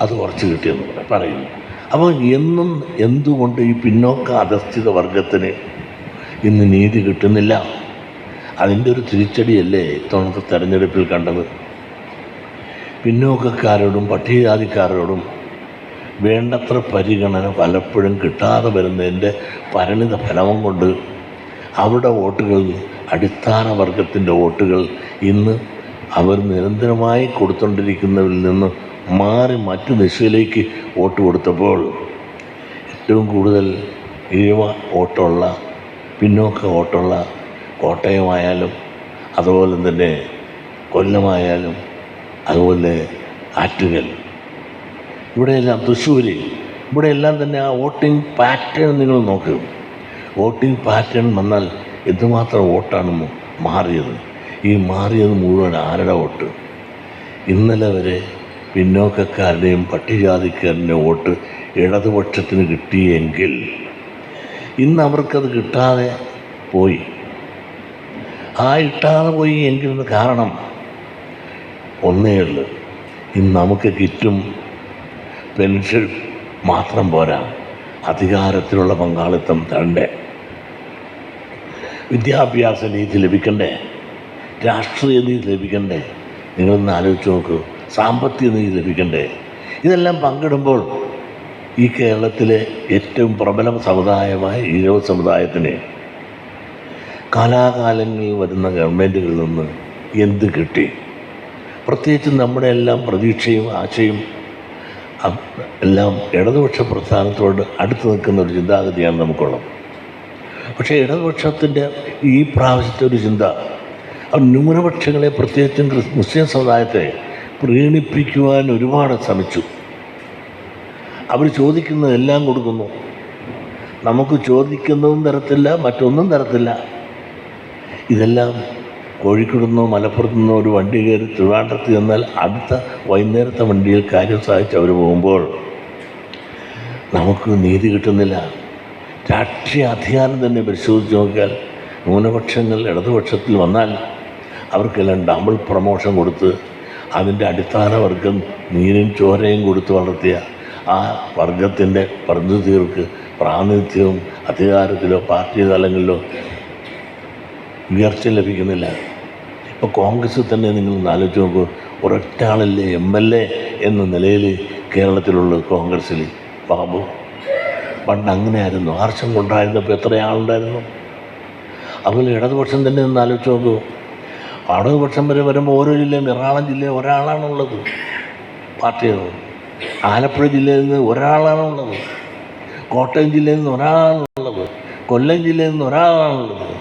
അത് കുറച്ച് കിട്ടിയെന്ന് പറ- പറയുന്നു. അപ്പോൾ എന്നും എന്തുകൊണ്ട് ഈ പിന്നോക്ക അധസ്ഥിത വർഗത്തിന് ഇന്ന് നീതി കിട്ടുന്നില്ല? അതിന്റെ ഒരു തിരിച്ചടിയല്ലേ ഇത്തവണത്തെ തെരഞ്ഞെടുപ്പിൽ കണ്ടത്? പിന്നോക്കക്കാരോടും പട്ടികജാതിക്കാരോടും വേണ്ടത്ര പരിഗണന പലപ്പോഴും കിട്ടാതെ വരുന്നതിന്റെ പരിണിത ഫലവും കൊണ്ട് അവരുടെ വോട്ടുകൾ അടിസ്ഥാന വർഗത്തിന്റെ വോട്ടുകൾ ഇന്ന് അവർ നിരന്തരമായി കൊടുത്തുകൊണ്ടിരിക്കുന്നതിൽ നിന്ന് മാറി മറ്റു ദിശയിലേക്ക് വോട്ട് കൊടുത്തപ്പോൾ ഏറ്റവും കൂടുതൽ ഇഴവ വോട്ടുള്ള പിന്നോക്ക വോട്ടുള്ള കോട്ടയമായാലും അതുപോലെ തന്നെ കൊല്ലമായാലും അതുപോലെ ആറ്റുകൽ. ഇവിടെയെല്ലാം തൃശ്ശൂർ ഇവിടെയെല്ലാം തന്നെ ആ വോട്ടിംഗ് പാറ്റേൺ നിങ്ങൾ നോക്കും. വോട്ടിംഗ് പാറ്റേൺ വന്നാൽ എന്തുമാത്രം വോട്ടാണ് മാറിയത്? ഈ മാറിയത് മുഴുവൻ ആരുടെ വോട്ട്? ഇന്നലെ വരെ പിന്നോക്കക്കാരുടെയും പട്ടികജാതിക്കാരുടെയും വോട്ട് ഇടതുപക്ഷത്തിന് കിട്ടിയെങ്കിൽ ഇന്ന് അവർക്കത് കിട്ടാതെ പോയി. ആ ഇട്ടാതെ പോയി എങ്കിൽ കാരണം ഒന്നേ ഉള്ളൂ. ഇന്ന് നമുക്ക് കിറ്റും പെൻഷൻ മാത്രം പോരാ. അധികാരത്തിലുള്ള പങ്കാളിത്തം തണ്ടേ വിദ്യാഭ്യാസ നീതി ലഭിക്കണ്ടേ? രാഷ്ട്രീയ നീതി ലഭിക്കണ്ടേ? നിങ്ങളൊന്ന് ആലോചിച്ച് നോക്കൂ. സാമ്പത്തിക നീതി ലഭിക്കണ്ടേ? ഇതെല്ലാം പങ്കിടുമ്പോൾ ഈ കേരളത്തിലെ ഏറ്റവും പ്രബല സമുദായമായ ഈഴവ സമുദായത്തിന് കാലാകാലങ്ങളിൽ വരുന്ന ഗവൺമെന്റുകളിൽ നിന്ന് എന്ത് കിട്ടി? പ്രത്യേകിച്ച് നമ്മുടെ എല്ലാം പ്രതീക്ഷയും ആശയും എല്ലാം ഇടതുപക്ഷ പ്രസ്ഥാനത്തോട് അടുത്ത് നിൽക്കുന്ന ഒരു ചിന്താഗതിയാണ് നമുക്കുള്ളത്. പക്ഷേ ഇടതുപക്ഷത്തിന്റെ ഈ പ്രാവശ്യത്തെ ഒരു ചിന്ത ന്യൂനപക്ഷങ്ങളെ പ്രത്യേകിച്ചും മുസ്ലിം സമുദായത്തെ പ്രീണിപ്പിക്കുവാൻ ഒരുപാട് ശ്രമിച്ചു. അവർ ചോദിക്കുന്നതെല്ലാം കൊടുക്കുന്നു. നമുക്ക് ചോദിക്കുന്നതും തരത്തില്ല മറ്റൊന്നും തരത്തില്ല. ഇതെല്ലാം കോഴിക്കോട് നിന്നോ മലപ്പുറത്ത് നിന്നോ ഒരു വണ്ടി കയറി ട്രിവാൻഡ്രത്ത് ചെന്നാൽ അടുത്ത വൈകുന്നേരത്തെ വണ്ടിയിൽ കാര്യം സാധിച്ച് അവർ പോകുമ്പോൾ നമുക്ക് നീതി കിട്ടുന്നില്ല. രാഷ്ട്രീയ അധികാരം തന്നെ പരിശോധിച്ച് നോക്കിയാൽ ന്യൂനപക്ഷങ്ങൾ ഇടതുപക്ഷത്തിൽ വന്നാൽ അവർക്കെല്ലാം ഡബിൾ പ്രൊമോഷൻ കൊടുത്ത് അതിന്റെ അടിസ്ഥാന വർഗം നീരും ചോരയും കൊടുത്ത് വളർത്തിയ ആ വർഗത്തിന്റെ പ്രതിനിധികൾക്ക് പ്രാതിനിധ്യവും അധികാരത്തിലോ പാർട്ടി തലങ്ങളിലോ ഉയർച്ച ലഭിക്കുന്നില്ല. ഇപ്പോൾ കോൺഗ്രസ് തന്നെ നിങ്ങൾ ആലോചിച്ച് നോക്കൂ ഒരൊറ്റ ആളല്ലേ എം എൽ എ എന്ന നിലയിൽ കേരളത്തിലുള്ള കോൺഗ്രസ്സിൽ ബാബു പണ്ട് അങ്ങനെയായിരുന്നു. ആർഷം കൊണ്ടായിരുന്നപ്പോൾ എത്ര ആളുണ്ടായിരുന്നു അതുപോലെ ഇടതുപക്ഷം തന്നെ ഒന്ന് ആലോചിച്ച് നോക്കൂ ഇടതുപക്ഷം വരെ വരുമ്പോൾ ഓരോ ജില്ലയും എറണാകുളം ജില്ലയിൽ ഒരാളാണുള്ളത്. പാർട്ടികൾ ആലപ്പുഴ ജില്ലയിൽ നിന്ന് ഒരാളാണുള്ളത്. കോട്ടയം ജില്ലയിൽ നിന്ന് ഒരാളാണുള്ളത്. കൊല്ലം ജില്ലയിൽ നിന്ന് ഒരാളാണുള്ളത്.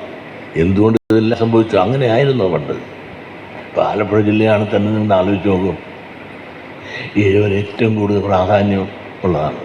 എന്തുകൊണ്ട് ഇതെല്ലാം സംഭവിച്ചു? അങ്ങനെ ആയിരുന്നു പണ്ട്? ഇപ്പോൾ ആലപ്പുഴ ജില്ലയാണ് തന്നെ നിന്ന് ആലോചിച്ച് നോക്കും. ഏഴുവരെ ഏറ്റവും കൂടുതൽ പ്രാധാന്യം ഉള്ളതാണ്.